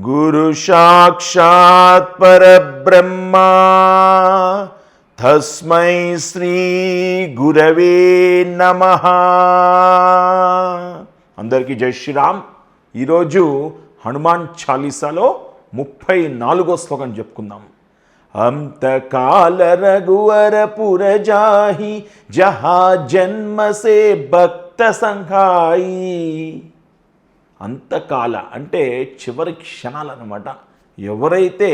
గురు సాక్షాత్ పరబ్రహ్మ తస్మై శ్రీ గురవే నమ అందరికీ జై శ్రీరామ్. ఈరోజు హనుమాన్ చాలీసాలో ముప్పై నాలుగో శ్లోకం చెప్పుకుందాం. అంతకాల రఘువర పురజాహి జహా జన్మసే భక్త సంఘాయి. అంతకాల అంటే చివరి క్షణాలన్నమాట. ఎవరైతే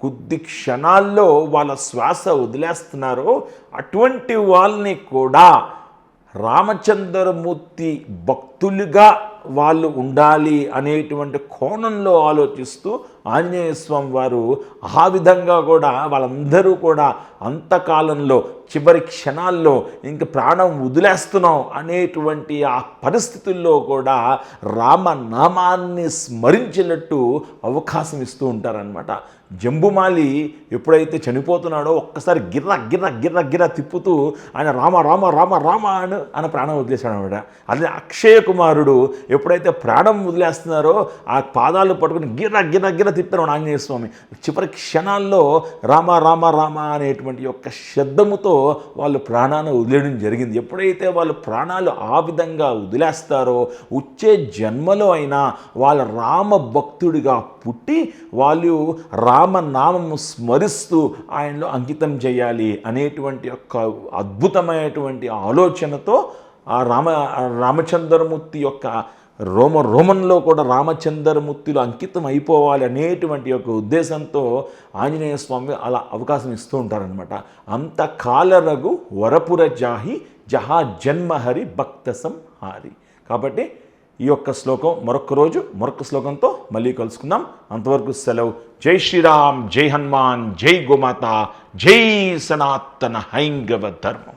కొద్ది క్షణాల్లో వాళ్ళ శ్వాస వదిలేస్తున్నారో అటువంటి వాళ్ళని కూడా రామచంద్రమూర్తి భక్తులుగా వాళ్ళు ఉండాలి అనేటువంటి కోణంలో ఆలోచిస్తూ ఆంజనేయ స్వామి వారు ఆ విధంగా కూడా వాళ్ళందరూ కూడా అంతకాలంలో చివరి క్షణాల్లో ఇంక ప్రాణం వదిలేస్తున్నాం అనేటువంటి ఆ పరిస్థితుల్లో కూడా రామనామాన్ని స్మరించినట్టు అవకాశం ఇస్తూ ఉంటారనమాట జంబుమాలి ఎప్పుడైతే చనిపోతున్నాడో ఒక్కసారి గిర్ర గిర్ర గిర్ర గిర్ర తిప్పుతూ ఆయన రామ రామ రామ రామ అని ప్రాణం వదిలేశాడు అనమాట అదే అక్షయ కుమారుడు ఎప్పుడైతే ప్రాణం వదిలేస్తున్నారో ఆ పాదాలు పట్టుకుని గిర్ర గిర్ర గిర్ర తిప్పారు ఆంజనేయ స్వామి. చివరి క్షణాల్లో రామ రామ రామ అనేటువంటి యొక్క శబ్దముతో వాళ్ళు ప్రాణాన్ని వదిలేయడం జరిగింది. ఎప్పుడైతే వాళ్ళు ప్రాణాలు ఆ విధంగా వదిలేస్తారో వచ్చే జన్మలో అయినా వాళ్ళ రామ భక్తుడిగా పుట్టి వాళ్ళు రామనామము స్మరిస్తూ ఆయనలో అంకితం చేయాలి అనేటువంటి యొక్క అద్భుతమైనటువంటి ఆలోచనతో ఆ రామ రామచంద్రమూర్తి యొక్క రోమ రోమన్లో కూడా రామచంద్రమూర్తిలో అంకితం అయిపోవాలి అనేటువంటి యొక్క ఉద్దేశంతో ఆంజనేయ స్వామి అలా అవకాశం ఇస్తూ ఉంటారనమాట అంత కాలరగు వరపుర జాహి జహా జన్మహరి భక్త సంహారి కాబట్టి ఈ యొక్క శ్లోకం మరొక రోజు మరొక శ్లోకంతో మళ్ళీ కలుసుకుందాం. అంతవరకు సెలవు. జై శ్రీరామ్ జై హనుమాన్ జై గోమాత జై సనాతన హైంగవ ధర్మం.